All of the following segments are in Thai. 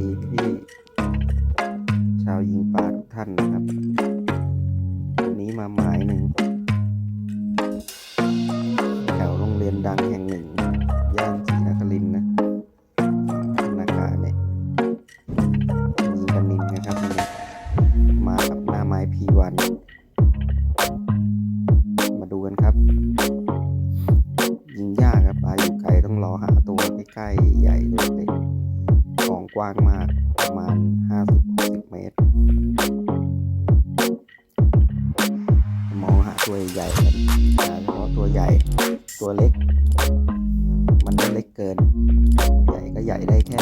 ดีพี่ชาวยิงป่าทุกท่านนะครับ วันนี้มาหมายหนึ่ง แถวโรงเรียนดังแห่งหนึ่ง ย่านศรีนครินนะธนาคารเนี่ยยิงกันนินนะครับวันนี้มากับหน้าไม้พีวันมาดูกันครับ ยิงยากครับปลาอยู่ไกลต้องรอหาตัวใกล้ๆใหญ่เล็ก กว้างมากประมาณ 50-60 เมตร มองหาตัวใหญ่กันหาเฉพาะตัวใหญ่ตัวเล็ก มันเล็กเกิน ใหญ่ก็ใหญ่ได้แค่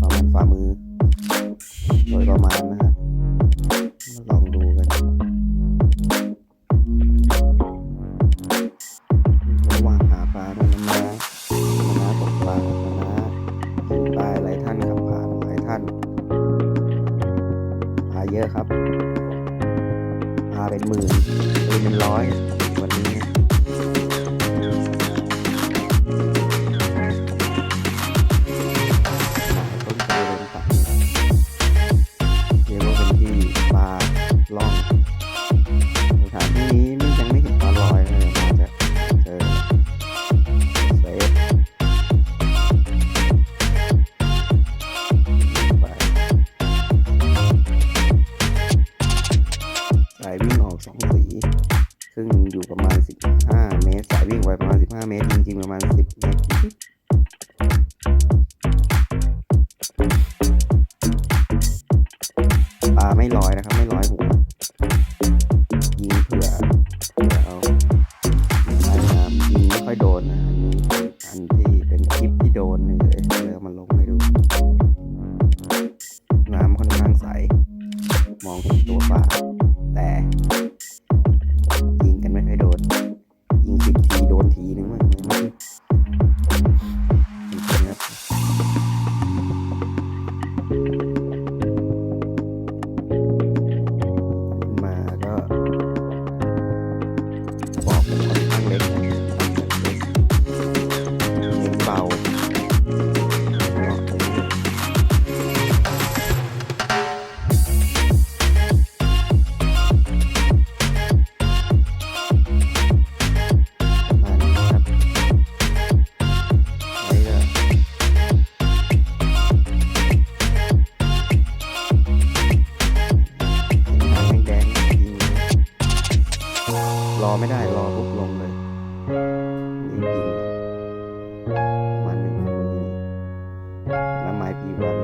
ประมาณฝ่ามือ เยอะครับ มาเป็นหมื่นเป็นเป็นร้อยวันนี้ต้นโพเดิ ประมาณ 15 เมตร สายวิ่งไวประมาณ 15 เมตร จริงๆ ประมาณ 10 เมตรปลาไม่ลอยนะครับ ไม่ลอยหัวยิงเผื่อเผื่อเอาปลายน้ำยิงไม่ค่อยโดนนะอันนี้อันที่เป็นคลิปที่โดนเลยเลยเอามาลงให้ดู น้ำค่อนข้างใส มองเห็นตัวปลาแต่ ไม่ได้รอปุ๊บลงเลยนี่ยิงประมาณหนึ่งมือน้ำไม้พีวัน